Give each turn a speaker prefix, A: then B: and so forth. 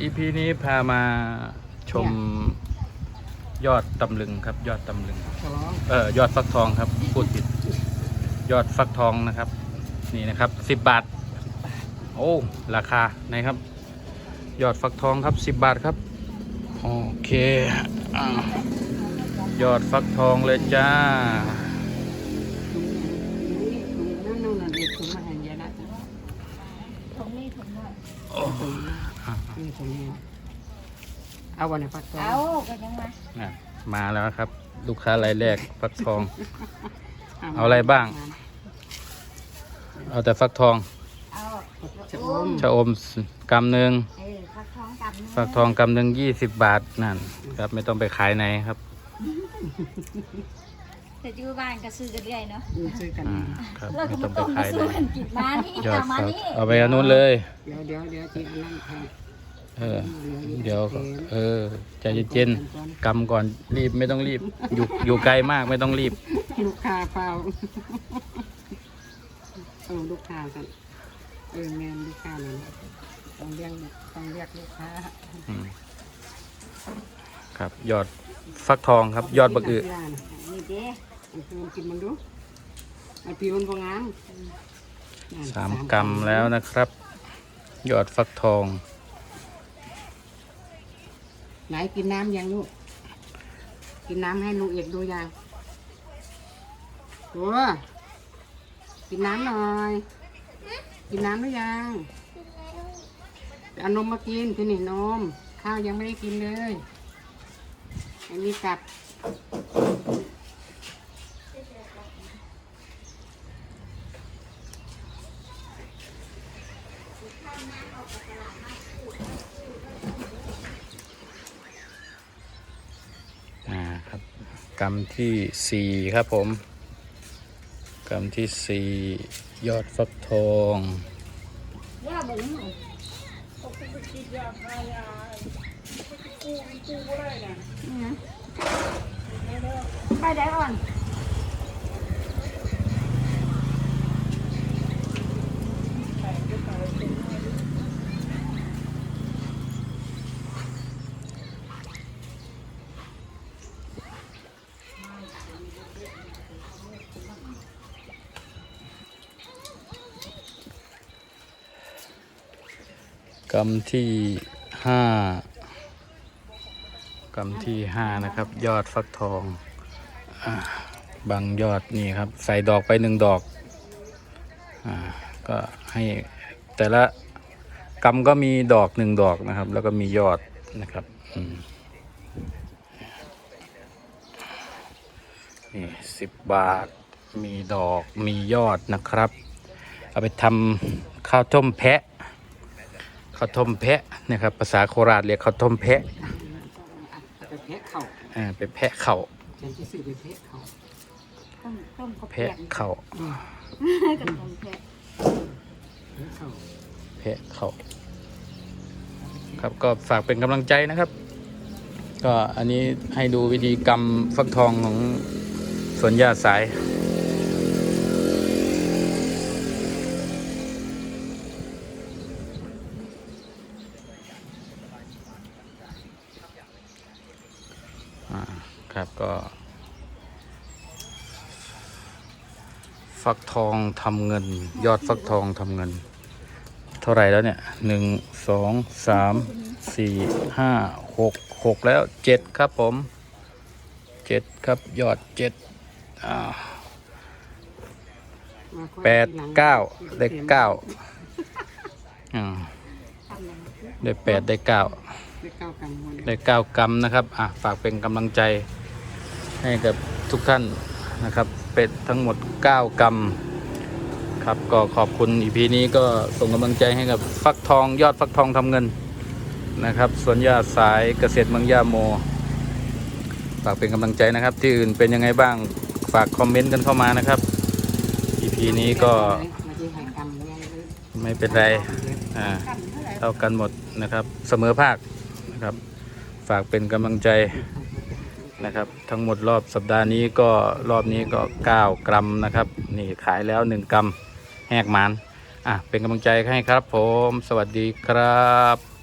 A: EP นี้พามาชมยอดตำลึงครับ ยอดตำลึง
B: ฉลอง
A: เออยอดฟักทองครับพูดผิด ยอดฟักทองนะครับ นี่นะครับสิบบาท โอ้ราคานะครับ ยอดฟักทองครับสิบบาทครับ โอเคอ่ายอดฟักทองเลยจ้า
B: นี้ถุงน้
C: อย
B: นี่ถุงนี้เอาวันไหนปักตัว
C: เอาก็ยังมา
A: น่ะมาแล้วครับ ลูกค้ารายแรกฟักทอง เอาอะไรบ้าง เอาแต่ฟักทอง
C: เอา
B: จะอม
A: ชะอมกำหนึ่ง
C: เออฟักทองกับ
A: ฟักทองกำหนึ่งยี่สิบบาทนั่น ครับไม่ต้องไปขายไหนครับ
C: แต่อยู่บ้านก็ซื้อกันเรื่อยเนาะ
B: ซื้อกัน
A: อ่าครับ
C: เรา
A: ไม่
C: ก็
A: ต้อ
C: มาง
A: ไป
C: ต้มมา
A: ขายไหน
C: ซื้อกันกินมานี่
A: ยอด
C: เอามา
A: ฟัก
C: นี่
A: เอาไปอันนู้นเลย
B: เดี๋ยวเดี๋ยวเดี๋ยวจีอันนั้นให้
A: เออ เดี๋ยวเออใจเย็นๆกำก่อนรีบไม่ต้องรีบ อยู่อยู่ไกลมากไม่ต้องรีบ
B: ลูกค้าเฝ้าเออลูกค้ากันเออแมนลูกค้าเลยต้องเรียกต้องเรียกลูกค้า
A: อืมครับยอด ฟักทองครับ ยอดบักอือ
C: นี่เด้
B: มันคือมันกินมันดูมันปีมันบงามนั่น
A: สามกรัมแล้วนะครับ ยอดฟักทอง
B: ไหนกินน้ำยังลูก กินน้ำให้ลุงเอกดูยังตัวกินน้ำหน่อย กินน้ำหรือยังเอานมมากินที่นี่นม ข้าวยังไม่ได้กินเลย อันนี้กลับ
A: อ่าครับกำที่สี่ครับผมกำที่สี่ยอดฟักทอง
C: ย่าบ่ง ไปได้ก่อน
A: กำที่ห้า กำที่ห้านะครับ ยอดฟักทองอบางยอดนี่ครับ ใส่ดอกไปหนึ่งดอกอก็ให้แต่ละกำก็มีดอกหนึ่งดอกนะครับ แล้วก็มียอดนะครับนี่สิบบาทมีดอกมียอดนะครับ เอาไปทำข้าวต้มแพะข้าวต้มแพะนะครับ ภาษาโคราชเรียกข้าวต้มแพะ
B: เข่า
A: อ่าไปแพะเข่า
B: ฉันจะซื้อไปแพะเข่า
C: ต้มต้มข้าว
A: แพะเข่า
B: อืม
C: กับต้มแพะ
B: แพะเข่า
A: แพะเข่าครับก็ฝากเป็นกำลังใจนะครับ ก็อันนี้ให้ดูวิธีกำฟักทองของสวนยาสาย อ่าครับก็ ฟักทองทำเงิน ยอดฟักทองทำเงิน เท่าไหร่แล้วเนี่ยหนึ่งสองสามสี่ห้าหกหกแล้วเจ็ดครับผมเจ็ดครับยอดเจ็ดอ่า
B: มาคน
A: แปด
B: ทีหลัง
A: เก้าได้เก้าอ่า
C: ทำอย่างนี้
A: ได้แปดได้เก้า
B: ได้เก้ากรัมหมด
A: ได้เก้ากรัมนะครับอะฝากเป็นกำลังใจให้กับทุกท่านนะครับ เป็ดทั้งหมด 9 กรัมครับก็ขอบคุณอีพีนี้ก็ส่งกำลังใจให้กับฟักทองยอดฟักทองทำเงินนะครับสวนยาสายเกษตรเมืองยาโมฝากเป็นกำลังใจนะครับ ที่อื่นเป็นยังไงบ้างฝากคอมเมนต์กันเข้ามานะครับอีพีนี้ก็
B: ไม่
A: เป็นไรอ่าเท่ากันหมดนะครับ เสมอภาค นะครับ ฝากเป็นกำลังใจนะครับ ทั้งหมดรอบสัปดาห์นี้ก็รอบนี้ก็ 9 กรัมนะครับ นี่ขายแล้ว 1 กรัมแหกหมานอะเป็นกำลังใจให้ครับผม สวัสดีครับ